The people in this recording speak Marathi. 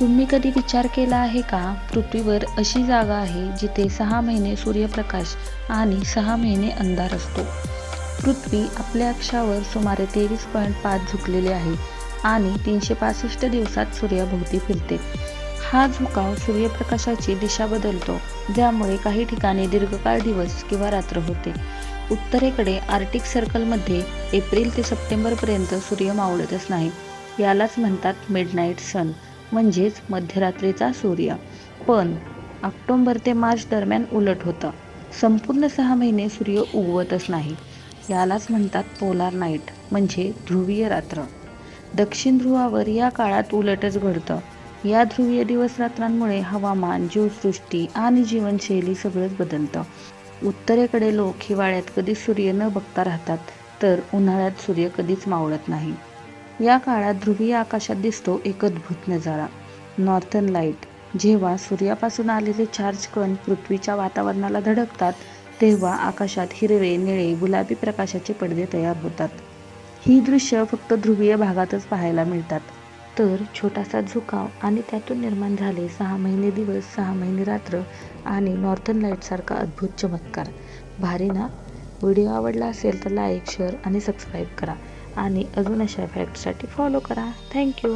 तुम्ही कधी विचार केला आहे का? पृथ्वीवर अशी जागा आहे जिथे सहा महिने सूर्यप्रकाश आणि सहा महिने अंधार असतो. पृथ्वी आपल्या अक्षावर सुमारे तेवीस पॉईंट पाच झुकलेली आहे आणि तीनशे पासष्ट दिवसात सूर्याभोवती फिरते. हा झुकाव सूर्यप्रकाशाची दिशा बदलतो ज्यामुळे काही ठिकाणी दीर्घकाळ दिवस किंवा रात्र होते. उत्तरेकडे आर्टिक सर्कलमध्ये एप्रिल ते सप्टेंबरपर्यंत सूर्य मावळतच नाही. यालाच म्हणतात मिडनाईट सन म्हणजेच मध्यरात्रीचा सूर्य. पण ऑक्टोंबर ते मार्च दरम्यान उलट होतं. संपूर्ण सहा महिने सूर्य उगवतच नाही. यालाच म्हणतात पोलार नाईट म्हणजे ध्रुवीय रात्र. दक्षिण ध्रुवावर या काळात उलटच घडतं. या ध्रुवीय दिवस रात्रांमुळे हवामान जीवसृष्टी आणि जीवनशैली सगळंच बदलतं. उत्तरेकडे लोक हिवाळ्यात कधीच सूर्य न बघता राहतात तर उन्हाळ्यात सूर्य कधीच मावळत नाही. या काळात ध्रुवीय आकाशात दिसतो एक अद्भुत नजारा. नॉर्थन लाइट जेव्हा सूर्यापासून आलेले चार्ज कण पृथ्वीच्या वातावरणाला धडकतात तेव्हा आकाशात हिरवे निळे गुलाबी प्रकाशाचे पडदे तयार होतात. ही दृश्य फक्त ध्रुवीय भागातच पाहायला मिळतात. तर छोटासा झुकाव आणि त्यातून निर्माण झाले सहा महिने दिवस सहा महिने रात्र आणि नॉर्थन लाईटसारखा अद्भुत चमत्कार. भारी ना? व्हिडिओ आवडला असेल तर लाईक शेअर आणि सबस्क्राईब करा. आणि अजून अशा फॅक्टसाठी फॉलो करा. थँक्यू